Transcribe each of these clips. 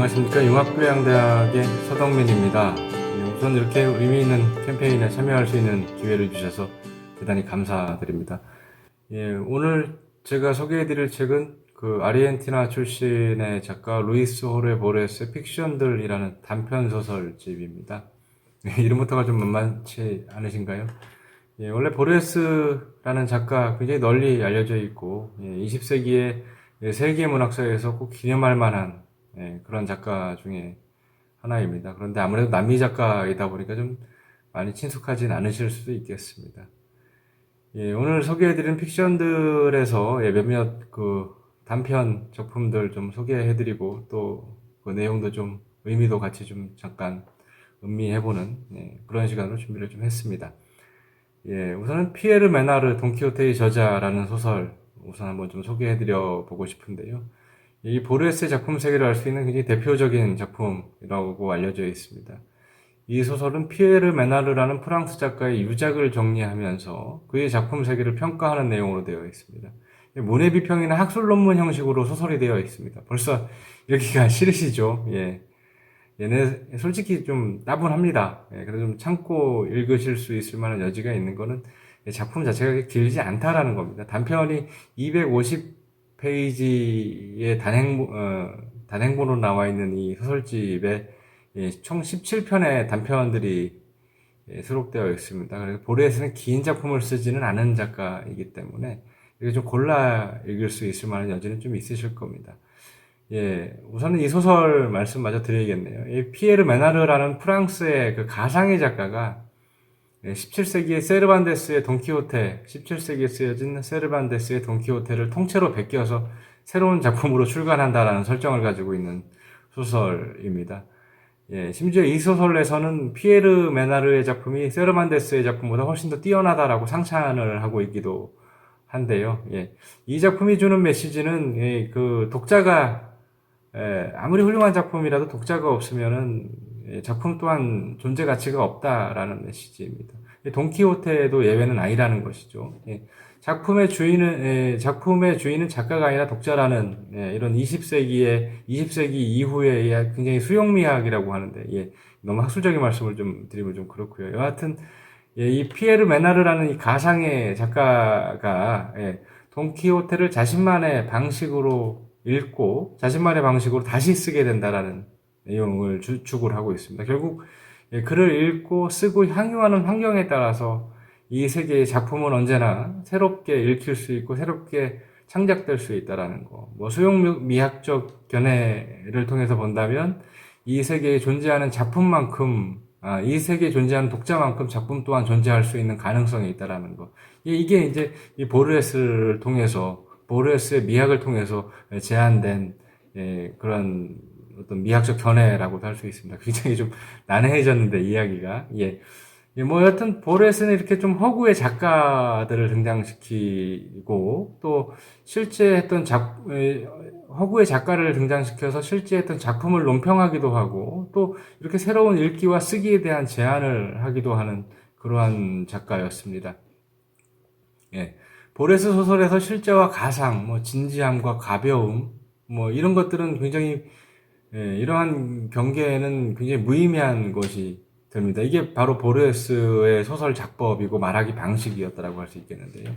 안녕하십니까 융합교양대학의 서덕민입니다. 예, 우선 이렇게 의미 있는 캠페인에 참여할 수 있는 기회를 주셔서 대단히 감사드립니다. 예, 오늘 제가 소개해드릴 책은 그 아르헨티나 출신의 작가 루이스 호레 보레스의 픽션들이라는 단편 소설집입니다. 예, 이름부터가 좀 만만치 않으신가요? 예, 원래 보레스라는 작가 굉장히 널리 알려져 있고 예, 20세기에 세계 문학사에서 꼭 기념할 만한 예, 그런 작가 중에 하나입니다. 그런데 아무래도 남미 작가이다 보니까 좀 많이 친숙하진 않으실 수도 있겠습니다. 예, 오늘 소개해드린 픽션들에서 예, 몇몇 그 단편 작품들 좀 소개해드리고 또 그 내용도 좀 의미도 같이 좀 잠깐 음미해보는 예, 그런 시간으로 준비를 좀 했습니다. 예, 우선은 피에르 메나르 돈키호테의 저자라는 소설 우선 한번 좀 소개해드려 보고 싶은데요. 이 보르헤스의 작품 세계를 알 수 있는 굉장히 대표적인 작품이라고 알려져 있습니다. 이 소설은 피에르 메나르라는 프랑스 작가의 유작을 정리하면서 그의 작품 세계를 평가하는 내용으로 되어 있습니다. 문해 비평이나 학술 논문 형식으로 소설이 되어 있습니다. 벌써 읽기가 싫으시죠? 예. 얘네 솔직히 좀 따분합니다. 예, 그래서 좀 참고 읽으실 수 있을 만한 여지가 있는 거는 작품 자체가 길지 않다라는 겁니다. 단편이 250 페이지의 단행, 어, 단행본으로 나와 있는 이 소설집에 예, 총 17편의 단편들이 예, 수록되어 있습니다. 그래서 보레에서는 긴 작품을 쓰지는 않은 작가이기 때문에 이게 좀 골라 읽을 수 있을 만한 여지는 좀 있으실 겁니다. 예, 우선은 이 소설 말씀 마저 드려야겠네요. 이 피에르 메나르라는 프랑스의 그 가상의 작가가 17세기의 세르반데스의 돈키호테, 17세기에 쓰여진 세르반데스의 돈키호테를 통째로 베껴서 새로운 작품으로 출간한다라는 설정을 가지고 있는 소설입니다. 예, 심지어 이 소설에서는 피에르 메나르의 작품이 세르반데스의 작품보다 훨씬 더 뛰어나다라고 상찬을 하고 있기도 한데요. 예, 이 작품이 주는 메시지는 예, 그 독자가 예, 아무리 훌륭한 작품이라도 독자가 없으면은 예, 작품 또한 존재 가치가 없다라는 메시지입니다. 돈키호테도 예외는 아니라는 것이죠. 예, 작품의 주인은 예, 작품의 주인은 작가가 아니라 독자라는 이런 20세기의 20세기 이후의 굉장히 수용미학이라고 하는데 예, 너무 학술적인 말씀을 좀 드리면 좀 그렇고요. 여하튼 이 피에르 메나르라는 이 가상의 작가가 돈키호테를 자신만의 방식으로 읽고 자신만의 방식으로 다시 쓰게 된다라는 내용을 주축을 하고 있습니다. 결국 예, 글을 읽고 쓰고 향유하는 환경에 따라서 이 세계의 작품은 언제나 새롭게 읽힐 수 있고 새롭게 창작될 수 있다라는 거. 뭐 수용 미학적 견해를 통해서 본다면 이 세계에 존재하는 작품만큼 아, 이 세계에 존재하는 독자만큼 작품 또한 존재할 수 있는 가능성이 있다라는 거. 이게 이제 이 보르헤스를 통해서 보르헤스의 미학을 통해서 제한된 예, 그런 어떤 미학적 견해라고도 할 수 있습니다. 굉장히 좀 난해해졌는데 이야기가 예. 예, 뭐 여튼 보레스는 이렇게 좀 허구의 작가들을 등장시키고 또 실제 했던 작 허구의 작가를 등장시켜서 실제 했던 작품을 논평하기도 하고 또 이렇게 새로운 읽기와 쓰기에 대한 제안을 하기도 하는 그러한 작가였습니다. 예. 보레스 소설에서 실제와 가상, 뭐 진지함과 가벼움, 뭐 이런 것들은 굉장히 예, 이러한 경계에는 굉장히 무의미한 것이 됩니다. 이게 바로 보르헤스의 소설 작법이고 말하기 방식이었다라고 할 수 있겠는데요.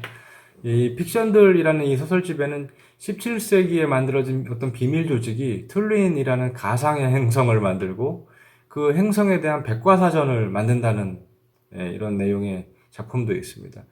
이 픽션들이라는 이 소설집에는 17세기에 만들어진 어떤 비밀 조직이 툴린이라는 가상의 행성을 만들고 그 행성에 대한 백과사전을 만든다는 예, 이런 내용의 작품도 있습니다.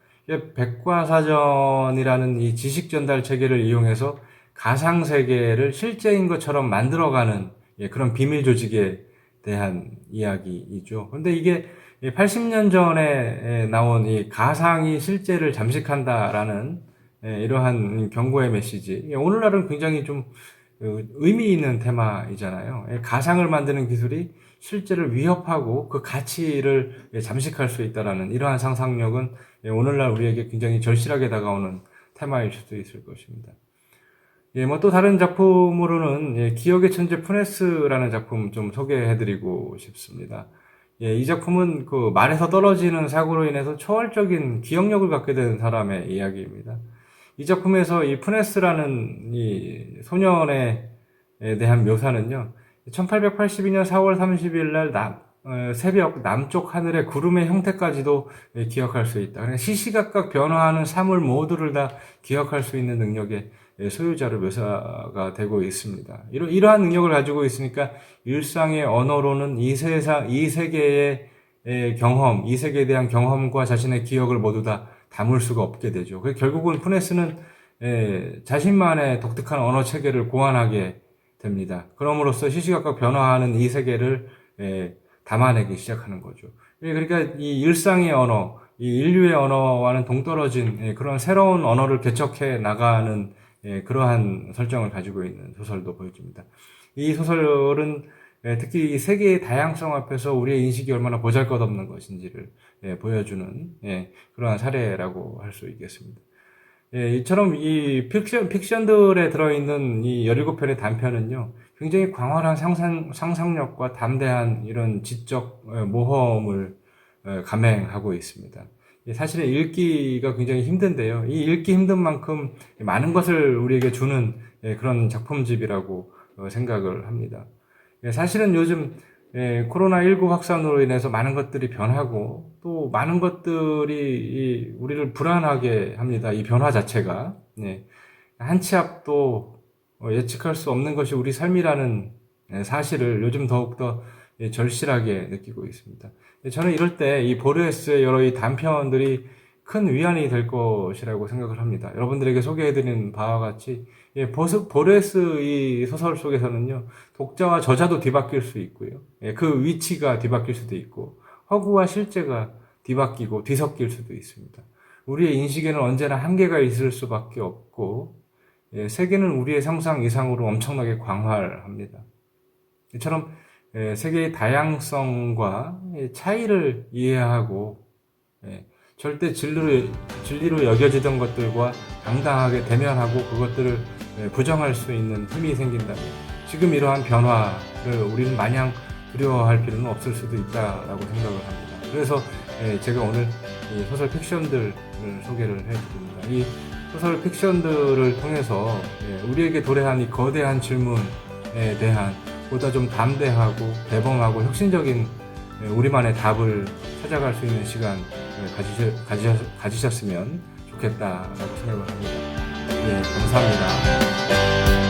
백과사전이라는 이 지식 전달 체계를 이용해서 가상 세계를 실제인 것처럼 만들어가는 예, 그런 비밀 조직에 대한 이야기이죠. 근데 이게 80년 전에 나온 이 가상이 실제를 잠식한다라는 예, 이러한 경고의 메시지. 예, 오늘날은 굉장히 좀그 의미 있는 테마이잖아요. 가상을 만드는 기술이 실제를 위협하고 그 가치를 잠식할 수 있다라는 이러한 상상력은 오늘날 우리에게 굉장히 절실하게 다가오는 테마일 수도 있을 것입니다. 예, 뭐 또 다른 작품으로는 예, 기억의 천재 푸네스라는 작품 좀 소개해드리고 싶습니다. 예, 이 작품은 그 말에서 떨어지는 사고로 인해서 초월적인 기억력을 갖게 된 사람의 이야기입니다. 이 작품에서 이 푸네스라는 이 소년에 대한 묘사는요, 1882년 4월 30일 날 남, 어, 새벽 남쪽 하늘의 구름의 형태까지도 예, 기억할 수 있다. 그러니까 시시각각 변화하는 사물 모두를 다 기억할 수 있는 능력의 예, 소유자로 묘사가 되고 있습니다. 이러, 이러한 능력을 가지고 있으니까 일상의 언어로는 이 세상, 이 세계의 예, 경험, 이 세계에 대한 경험과 자신의 기억을 모두 다 담을 수가 없게 되죠. 결국은 푸네스는 예, 자신만의 독특한 언어 체계를 고안하게 됩니다. 그럼으로써 시시각각 변화하는 이 세계를 예, 담아내기 시작하는 거죠. 예, 그러니까 이 일상의 언어, 이 인류의 언어와는 동떨어진 예, 그런 새로운 언어를 개척해 나가는 예, 그러한 설정을 가지고 있는 소설도 보여집니다. 이 소설은 예, 특히 이 세계의 다양성 앞에서 우리의 인식이 얼마나 보잘것없는 것인지를 예, 보여주는 예, 그러한 사례라고 할 수 있겠습니다. 예, 이처럼 이 픽션, 픽션들에 들어있는 이 17편의 단편은요, 굉장히 광활한 상상, 상상력과 담대한 이런 지적 어, 모험을 어, 감행하고 있습니다. 예, 사실은 읽기가 굉장히 힘든데요. 이 읽기 힘든 만큼 많은 것을 우리에게 주는 예, 그런 작품집이라고 어, 생각을 합니다. 예, 사실은 요즘 예, 코로나19 확산으로 인해서 많은 것들이 변하고 또 많은 것들이 이 우리를 불안하게 합니다. 이 변화 자체가. 예, 한치 앞도 어, 예측할 수 없는 것이 우리 삶이라는 예, 사실을 요즘 더욱더 예, 절실하게 느끼고 있습니다. 예, 저는 이럴 때 이 보르헤스의 여러 이 단편들이 큰 위안이 될 것이라고 생각을 합니다. 여러분들에게 소개해드린 바와 같이 예, 보스, 보레스 이 소설 속에서는요, 독자와 저자도 뒤바뀔 수 있고요. 예, 그 위치가 뒤바뀔 수도 있고, 허구와 실제가 뒤바뀌고 뒤섞일 수도 있습니다. 우리의 인식에는 언제나 한계가 있을 수밖에 없고, 예, 세계는 우리의 상상 이상으로 엄청나게 광활합니다. 이처럼 예, 세계의 다양성과 예, 차이를 이해하고, 예, 절대 진리로, 진리로 여겨지던 것들과 당당하게 대면하고 그것들을 예, 부정할 수 있는 힘이 생긴다면 지금 이러한 변화를 우리는 마냥 두려워할 필요는 없을 수도 있다라고 생각을 합니다. 그래서 예, 제가 오늘 이 소설 픽션들을 소개를 해드립니다. 이 소설 픽션들을 통해서 예, 우리에게 도래한 이 거대한 질문에 대한 보다 좀 담대하고 대범하고 혁신적인 예, 우리만의 답을 찾아갈 수 있는 시간 예, 가지셨, 가지셨, 가지셨으면 좋겠다라고 생각을 합니다. 예, 감사합니다.